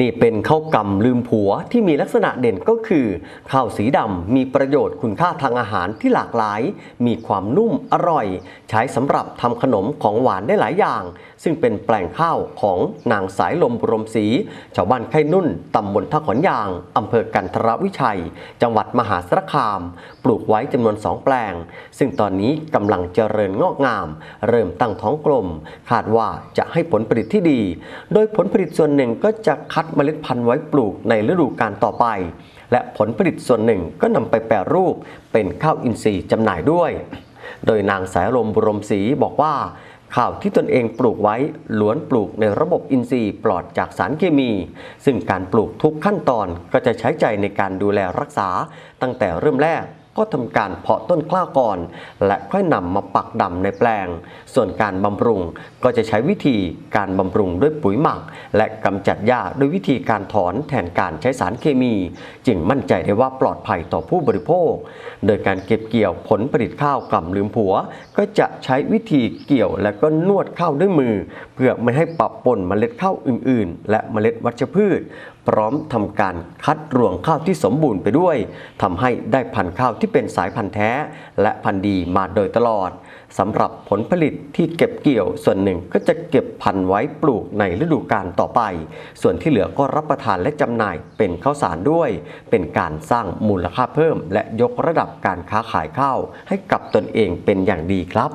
นี่เป็นข้าวกำลืมผัวที่มีลักษณะเด่นก็คือข้าวสีดำมีประโยชน์คุณค่าทางอาหารที่หลากหลาย มีความนุ่มอร่อย ใช้สำหรับทำขนมของหวานได้หลายอย่าง ซึ่งเป็นแปลงข้าวของนางสายลมบรมศรีชาวบ้านไข่นุ่นตำบลท่าขอนยางอำเภอกันทรวิชัย จังหวัดมหาสารคาม ปลูกไว้จำนวนสองแปลง ซึ่งตอนนี้กำลังเจริญงอกงาม เริ่มตั้งท้องกลม คาดว่าจะให้ผลผลิตที่ดี โดยผลผลิตส่วนหนึ่งก็จะคัดเมล็ดพันธุ์ไว้ปลูกในฤดูกาลต่อไป และผลผลิตส่วนหนึ่งก็นำไปแปรรูปเป็นข้าวอินทรีย์จำหน่ายด้วย โดยนางสายลมบุรมศรีบอกว่า ข้าวที่ตนเองปลูกไว้ล้วนปลูกในระบบอินทรีย์ปลอดจากสารเคมี ซึ่งการปลูกทุกขั้นตอนก็จะใช้ใจในการดูแลรักษาตั้งแต่เริ่มแรก ก็ทำการเพาะต้นกล้าก่อน และค่อยนำมาปักดำในแปลง ส่วนการบำรุงก็จะใช้วิธีการบำรุงด้วยปุ๋ยหมัก และกำจัดหญ้าด้วยวิธีการถอนแทนการใช้สารเคมี จึงมั่นใจได้ว่าปลอดภัยต่อผู้บริโภค โดยการเก็บเกี่ยวผลผลิตข้าวกล่ำลืมผัว ก็จะใช้วิธีเกี่ยวและก็นวดข้าวด้วยมือ เพื่อไม่ให้ปะปนเมล็ดข้าวอื่น ๆ และเมล็ดวัชพืชพร้อมทำการคัดรวงข้าวที่สมบูรณ์ไปด้วยทำให้ได้พันธุ์ข้าวที่เป็นสายพันธุ์แท้ และพันธุ์ดีมาโดยตลอดสำหรับผลผลิตที่เก็บเกี่ยวส่วนหนึ่งก็จะเก็บพันธุ์ไว้ปลูกในฤดูกาลต่อไป ส่วนที่เหลือก็รับประทานและจำหน่ายเป็นข้าวสารด้วย เป็นการสร้างมูลค่าเพิ่ม และยกระดับการค้าขายข้าวให้กับตนเองเป็นอย่างดีครับ